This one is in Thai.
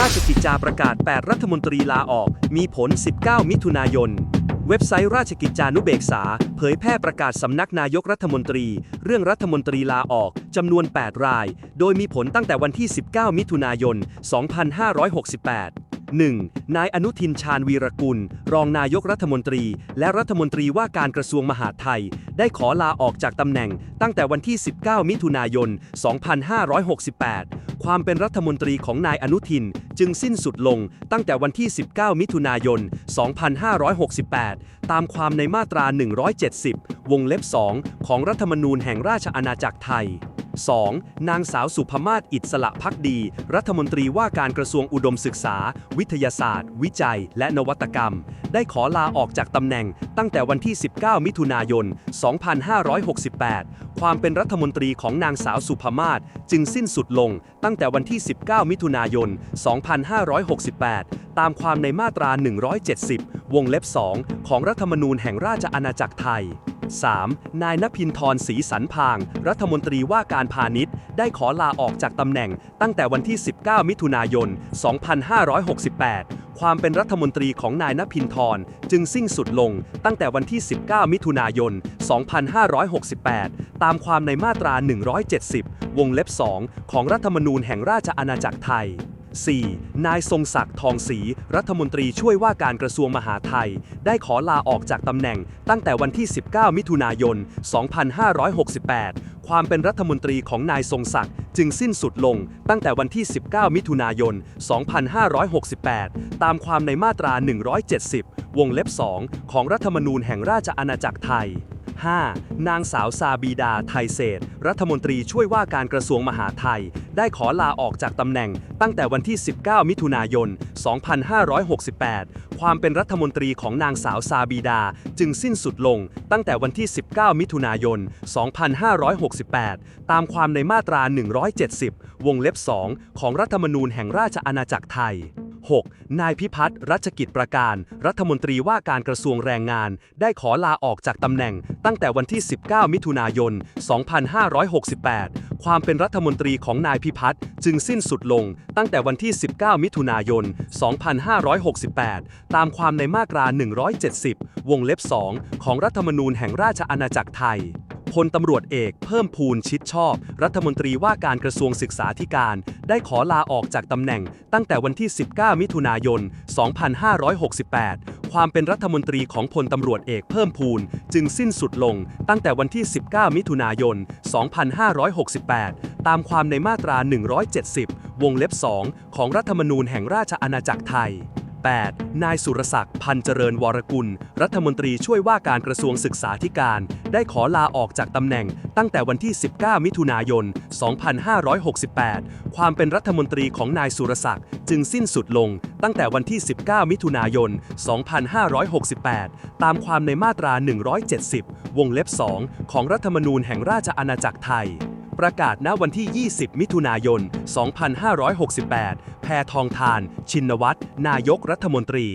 ราชกิจจาประกาศ 8 รัฐมนตรีลาออก มีผล 19 มิถุนายน เว็บไซต์ราชกิจจานุเบกษา เผยแพร่ประกาศสำนักนายกรัฐมนตรี เรื่องรัฐมนตรีลาออกจำนวน 8 ราย โดยมีผลตั้งแต่วันที่ 19 มิถุนายน 2568 1. นายอนุทินชาญวีรกุล รองนายกรัฐมนตรี และรัฐมนตรีว่าการกระทรวงมหาดไทย ได้ขอลาออกจากตำแหน่งตั้งแต่วันที่ 19 มิถุนายน 2568 ความเป็นรัฐมนตรีของนายอนุทินจึงสิ้นสุดลงตั้งแต่วันที่ 19 มิถุนายน 2568 ตามความในมาตรา 170 วงเล็บ 2 ของรัฐธรรมนูญแห่งราชอาณาจักรไทย 2. นางสาวสุภมาศอิสระพักดี รัฐมนตรีว่าการกระทรวงอุดมศึกษา วิทยาศาสตร์ วิจัย และนวัตกรรม ได้ขอลาออกจากตำแหน่งตั้งแต่วันที่ 19 มิถุนายน 2568 ความเป็นรัฐมนตรีของนางสาวสุภมาศจึงสิ้นสุดลงตั้งแต่วันที่ 19 มิถุนายน 2568 ตามความในมาตรา 170 วงเล็บ 2 ของรัฐธรรมนูญแห่งราชอาณาจักรไทย 3. นายนพินทรศรีสันพาง รัฐมนตรีว่าการพาณิชย์ ได้ขอลาออกจากตำแหน่งตั้งแต่วันที่ 19 มิถุนายน 2568 ความเป็นรัฐมนตรีของนายนพินทรจึงสิ้นสุดลงตั้งแต่วันที่ 19 มิถุนายน 2568 ตามความในมาตรา 170 วงเล็บ 2 ของรัฐธรรมนูญแห่งราชอาณาจักรไทย 4. นายทรงศักดิ์ทองศรีรัฐมนตรีช่วยว่าการกระทรวงมหาดไทย ได้ขอลาออกจากตำแหน่งตั้งแต่วันที่ 19 มิถุนายน 2568 ความเป็นรัฐมนตรีของนายทรงศักดิ์จึงสิ้นสุดลงตั้งแต่วันที่ 19 มิถุนายน 2568 ตามความในมาตรา 170 วงเล็บ 2 ของรัฐธรรมนูญแห่งราชอาณาจักรไทย 5. นางสาวซาบีดาไทยเศษ รัฐมนตรีช่วยว่าการกระทรวงมหาดไทย ได้ขอลาออกจากตำแหน่งตั้งแต่วันที่ 19 มิถุนายน 2568 ความเป็นรัฐมนตรีของนางสาวซาบีดาจึงสิ้นสุดลงตั้งแต่วันที่ 19 มิถุนายน 2568 ตามความในมาตรา 170 วงเล็บ 2 ของรัฐธรรมนูญแห่งราชอาณาจักรไทย 6. นายพิพัฒน์รัชกิจประการ รัฐมนตรีว่าการกระทรวงแรงงาน ได้ขอลาออกจากตำแหน่ง ตั้งแต่วันที่ 19 มิถุนายน 2568 ความเป็นรัฐมนตรีของนายพิพัฒน์จึงสิ้นสุดลง ตั้งแต่วันที่ 19 มิถุนายน 2568 ตามความในมาตรา 170 วงเล็บ 2 ของรัฐธรรมนูญแห่งราชอาณาจักรไทย พลตำรวจเอกเพิ่มพูนชิดชอบ รัฐมนตรีว่าการกระทรวงศึกษาธิการ ได้ขอลาออกจากตำแหน่งตั้งแต่วันที่ 19 มิถุนายน 2568 ความเป็นรัฐมนตรีของพลตำรวจเอกเพิ่มพูนจึงสิ้นสุดลงตั้งแต่วันที่ 19 มิถุนายน 2568 ตามความในมาตรา 170 วงเล็บ 2 ของรัฐธรรมนูญแห่งราชอาณาจักรไทย 8. นายสุรศักดิ์พันเจริญวรกุล รัฐมนตรีช่วยว่าการกระทรวงศึกษาธิการ ได้ขอลาออกจากตำแหน่งตั้งแต่วันที่ 19 มิถุนายน 2568 ความเป็นรัฐมนตรีของนายสุรศักดิ์จึงสิ้นสุดลงตั้งแต่วันที่ 19 มิถุนายน 2568 ตามความในมาตรา 170 วงเล็บ 2 ของรัฐธรรมนูญแห่งราชอาณาจักรไทย ประกาศณวันที่ 20 มิถุนายน 2568 แพทองทาน ชินวัตร นายกรัฐมนตรี